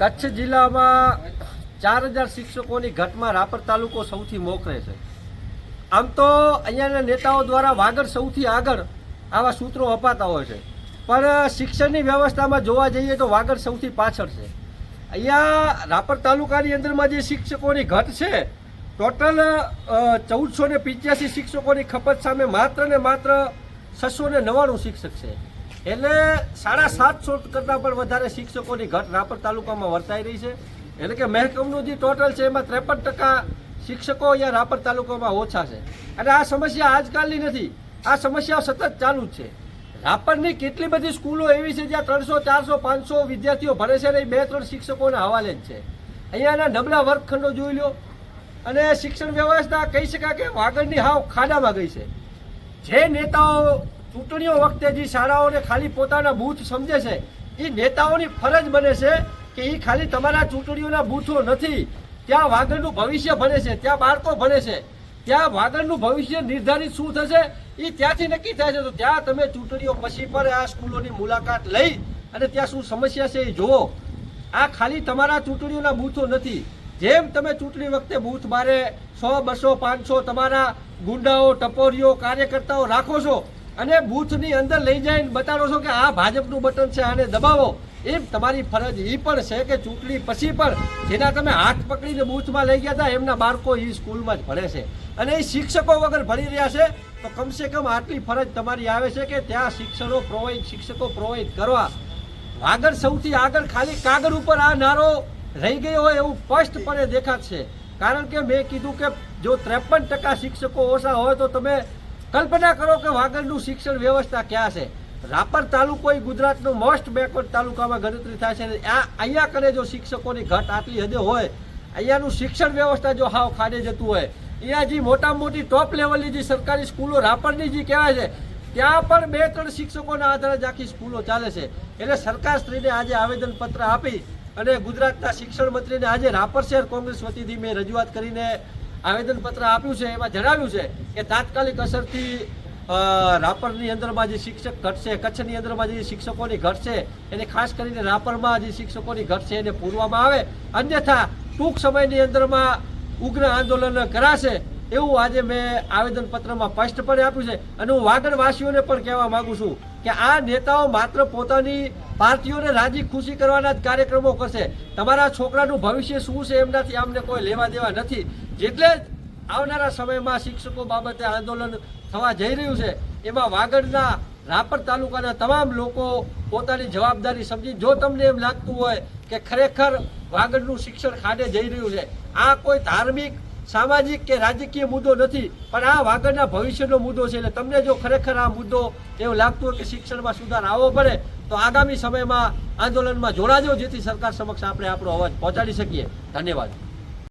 કચ્છ જિલ્લામાં ચાર હજાર શિક્ષકોની ઘટમાં રાપર તાલુકો સૌથી મોખરે છે. આમ તો અહીંયાના નેતાઓ દ્વારા વાગડ સૌથી આગળ આવા સૂત્રો અપાતા હોય છે. પણ શિક્ષણની વ્યવસ્થામાં જોવા જઈએ તો વાગડ સૌથી પાછળ છે. અહીંયા રાપર તાલુકાની અંદરમાં જે શિક્ષકોની ઘટ છે, ટોટલ ચૌદસો ને પિચ્યાસી શિક્ષકોની ખપત સામે માત્ર ને માત્ર છસો ને નવ્વાણું શિક્ષક છે. એટલે સાડા સાતસો કરતાં પણ વધારે શિક્ષકોની ઘટ રાપર તાલુકામાં વર્તાઈ રહી છે. એટલે કે મહેકમનું જે ટોટલ છે એમાં ત્રેપન ટકા શિક્ષકો અહીંયા રાપર તાલુકામાં ઓછા છે. અને આ સમસ્યા આજકાલની નથી. આ સમસ્યા સતત ચાલુ જ છે. રાપરની કેટલી બધી સ્કૂલો એવી છે જ્યાં ત્રણસો, ચારસો, પાંચસો વિદ્યાર્થીઓ ભણે છે અને બે, ત્રણ શિક્ષકોના હવાલે જ છે. અહીંયાના નબળા વર્ગખંડો જોઈ લો અને શિક્ષણ વ્યવસ્થા કહી શકાય કે વાગડની હાવ ખાડામાં ગઈ છે. જે નેતાઓ ચૂંટણીઓ વખતે જે શાળાઓને ખાલી પોતાના બૂથ સમજે છે, એ નેતાઓની ફરજ બને છે કે એ ખાલી તમારા ચૂંટણીઓના બૂથો નથી. ત્યાં વાગડનું ભવિષ્ય ભણે છે, ત્યાં બાળકો ભણે છે. ત્યાં વાગડનું ભવિષ્ય નિર્ધારિત શું થશે, એ ત્યાંથી નક્કી થાય છે. તો ત્યાં તમે ચૂંટણીઓ પછી પર આ સ્કૂલોની મુલાકાત લઈ અને ત્યાં શું સમસ્યા છે એ જુઓ. આ ખાલી તમારા ચૂંટણીઓના બૂથો નથી. જેમ તમે ચૂંટણી વખતે બૂથ બારે સો, બસો, પાંચસો તમારા ગુંડાઓ, ટપોરીઓ, કાર્યકર્તાઓ રાખો છો અને બૂથની અંદર લઈ જઈને બતાડો છો કે આ ભાજપનું બટન છે, આને દબાવો. એમ તમારી ફરજ એ પણ છે કે ચૂંટણી પછી પણ જેના તમે હાથ પકડીને બૂથમાં લઈ ગયા હતા, એમના બાળકો એ સ્કૂલમાં જ ભણે છે. અને એ શિક્ષકો વગર ભણી રહ્યા છે, તો કમસે કમ આટલી ફરજ તમારી આવે છે કે ત્યાં શિક્ષણો પ્રોવાઈડ, શિક્ષકો પ્રોવાઈડ કરવા. આગળ સૌથી આગળ ખાલી કાગળ ઉપર આ નારો રહી ગયો હોય એવું સ્પષ્ટપણે દેખાશે કારણ કે મેં કીધું કે જો ત્રેપન ટકા શિક્ષકો ઓછા હોય તો તમે કલ્પના કરો કે વાગડનું શિક્ષણ વ્યવસ્થા ક્યાં છે? રાપર તાલુકો એ ગુજરાતનો મોસ્ટ બેકવર્ડ તાલુકામાં ગણતરી થાય છે અને આ અહીંયા કરે જો શિક્ષકોની ઘટ આટલી હદે હોય, અહીંયાનું શિક્ષણ વ્યવસ્થા જો હાવ ખાડે જતું હોય, અહીંયા જે મોટા મોટી ટોપ લેવલની જે સરકારી સ્કૂલો રાપરની જે કહેવાય છે, ત્યાં પણ બે ત્રણ શિક્ષકોના આધારે જ આખી સ્કૂલો ચાલે છે. એટલે સરકારશ્રીને આજે આવેદનપત્ર આપી અને ગુજરાતના શિક્ષણ મંત્રીને આજે રાપર શહેર કોંગ્રેસ વતીથી મેં રજૂઆત કરીને આવેદનપત્ર આપ્યું છે, એમાં જણાવ્યું છે કે તાત્કાલિક અસરથી રાપરની અંદરમાં જે શિક્ષક ઘટશે, કચ્છની અંદરમાં જે શિક્ષકોની ઘટ છે એને ખાસ કરીને રાપરમાં જે શિક્ષકોની ઘટ છે એને પૂરવામાં આવે. અન્યથા, ટૂંક સમયની અંદરમાં ઉગ્ર આંદોલન કરાશે એવું આજે મેં આવેદનપત્રમાં સ્પષ્ટપણે આપ્યું છે. અને હું વાગડવાસીઓને પણ કહેવા માગું છું કે આ નેતાઓ માત્ર પોતાની પાર્ટીઓને રાજી ખુશી કરવાના જ કાર્યક્રમો કરશે. તમારા છોકરાનું ભવિષ્ય શું છે એમનાથી અમને કોઈ લેવા દેવા નથી. જેટલે જ આવનારા સમયમાં શિક્ષકો બાબતે આંદોલન થવા જઈ રહ્યું છે, એમાં વાગડના રાપર તાલુકાના તમામ લોકો પોતાની જવાબદારી સમજી, જો તમને એમ લાગતું હોય કે ખરેખર વાગડનું શિક્ષણ ખાડે જઈ રહ્યું છે, આ કોઈ ધાર્મિક સામાજિક કે રાજકીય મુદ્દો નથી, પણ આ વાગડના ભવિષ્યનો મુદ્દો છે. એટલે તમને જો ખરેખર આ મુદ્દો એવું લાગતું હોય કે શિક્ષણમાં સુધાર આવવો પડે, તો આગામી સમયમાં આંદોલનમાં જોડાજો, જેથી સરકાર સમક્ષ આપણે આપણો અવાજ પહોંચાડી શકીએ. ધન્યવાદ.